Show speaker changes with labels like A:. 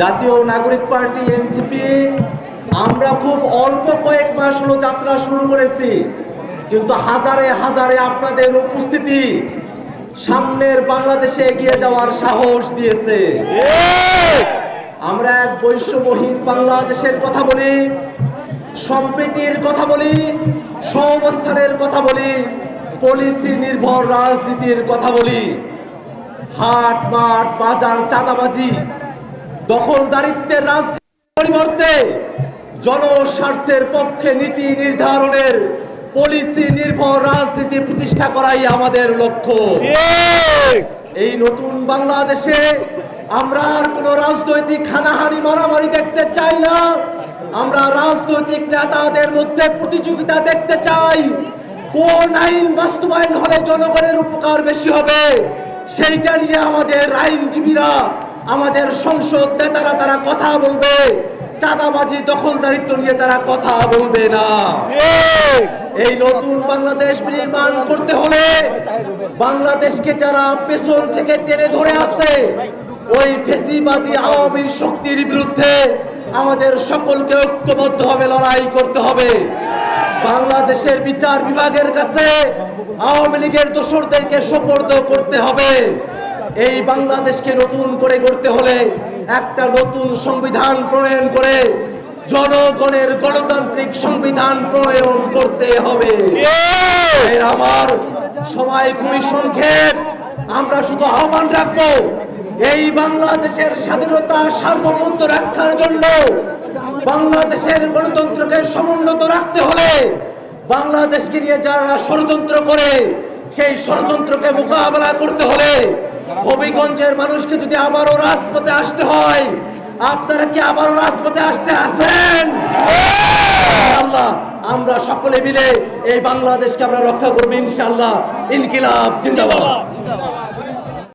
A: জাতীয় নাগরিক party, NCP, আমরা খুব অল্প কয়েক মাস হলো যাত্রা শুরু করেছি, কিন্তু হাজারে হাজারে আপনাদের উপস্থিতি সামনের বাংলাদেশে এগিয়ে যাওয়ার সাহস দিয়েছে। আমরা এক বৈষম্যহীন বাংলাদেশের কথা বলি, সম্প্রীতির কথা বলি সহাবস্থানের কথা বলি, পলিসি নির্ভর রাজনীতির কথা বলি। হাট মাঠ বাজার চাঁদাবাজি দখলদারিত্বের রাজনীতির পরিবর্তে জনস্বার্থের পক্ষে নীতি নির্ধারণের পলিসি নির্ভর রাজনীতি প্রতিষ্ঠা করাই আমাদের লক্ষ্য। এই নতুন বাংলাদেশে আমরা আর কোন রাজনৈতিক হানাহানি মারামারি দেখতে চাই না। আমরা রাজনৈতিক নেতাদের মধ্যে প্রতিযোগিতা দেখতে চাই। কোন আইন বাস্তবায়ন হলে জনগণের উপকার বেশি হবে? সেইটা নিয়ে আমাদের আইনজীবীরা আমাদের সংসদ নেতারা তারা কথা বলবে। চাঁদাবাজি দখলদারিত্ব নিয়ে তারা কথা বলবে না। এই নতুন বাংলাদেশ নির্মাণ করতে হলে বাংলাদেশকে যারা পেছন থেকে টেনে ধরে আছে ওই ফেসিবাদী আওয়ামী শক্তির বিরুদ্ধে আমাদের সকলকে ঐক্যবদ্ধভাবে লড়াই করতে হবে। বাংলাদেশের বিচার বিভাগের কাছে আওয়ামী লীগের দোসরদেরকে সোপর্দ করতে হবে। এই বাংলাদেশকে নতুন করে করতে হলে একটা নতুন সংবিধান প্রণয়ন করে জনগণের গণতান্ত্রিক সংবিধান প্রণয়ন করতে হবে। এর আমার সময় খুবই সংক্ষেপ। আমরা শুধু আহ্বান রাখব এই বাংলাদেশের স্বাধীনতা সার্বভৌমত্ব রক্ষার জন্য বাংলাদেশের গণতন্ত্রকে সমুন্নত রাখতে হলে বাংলাদেশকে নিয়ে যারা ষড়যন্ত্র করে, সেই ষড়যন্ত্রকে মোকাবেলা করতে হলে হবিগঞ্জের মানুষকে যদি আবারও রাজপথে আসতে হয়, আপনারা কি আবারও রাজপথে আসতে আসেন আল্লাহ আমরা সকলে মিলে এই বাংলাদেশকে আমরা রক্ষা করব ইনশাল্লাহ ইনকিলাব, জিন্দাবাদ।